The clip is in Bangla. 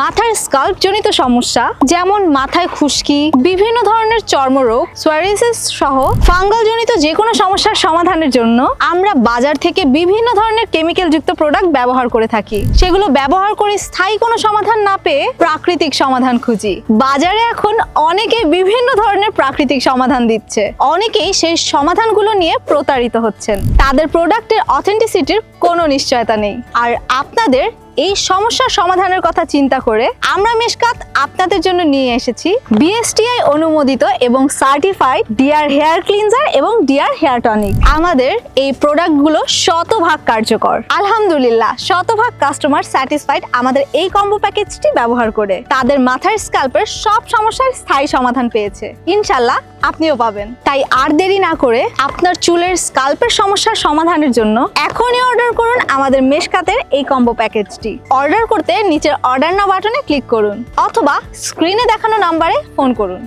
মাথার স্কাল্প জনিত সমস্যা, যেমন মাথায় খুশকি, বিভিন্ন ধরনের চর্মরোগ, সোয়ারিসিস সহ ফাঙ্গাল জনিত যে কোনো সমস্যার সমাধানের জন্য আমরা বাজার থেকে বিভিন্ন ধরনের কেমিক্যাল যুক্ত প্রোডাক্ট ব্যবহার করে থাকি। সেগুলো ব্যবহার করে স্থায়ী কোনো সমাধান না পেয়ে প্রাকৃতিক সমাধান খুঁজি। বাজারে এখন অনেকে বিভিন্ন ধরনের প্রাকৃতিক সমাধান দিচ্ছে। অনেকেই সেই সমাধানগুলো নিয়ে প্রতারিত হচ্ছেন। তাদের প্রোডাক্টের অথেন্টিসিটির কোনো নিশ্চয়তা নেই। আর আপনাদের এই সমস্যার সমাধানের কথা চিন্তা করে আমরা মেশকাত আপনাদের জন্য নিয়ে এসেছি বিএসটিআই অনুমোদিত এবং সার্টিফাইড ডিয়ার হেয়ার ক্লিনজার এবং ডিয়ার হেয়ার টনিক আমাদের এই প্রোডাক্টগুলো শতভাগ কার্যকর। আলহামদুলিল্লাহ, শতভাগ কাস্টমার স্যাটিসফাইড আমাদের এই কম্বো প্যাকেজটি ব্যবহার করে। তাদের মাথার স্ক্যাল্পের সব সমস্যার স্থায়ী সমাধান পেয়েছে। ইনশাল্লাহ আপনিও পাবেন। তাই আর দেরি না করে আপনার চুলের স্কাল্পের সমস্যার সমাধানের জন্য এখনই অর্ডার করুন আমাদের মেশকাতের এই কম্বো প্যাকেজটি অর্ডার করতে নিচের অর্ডার না বাটনে ক্লিক করুন। অথবা স্ক্রিনে দেখানো নাম্বারে ফোন করুন।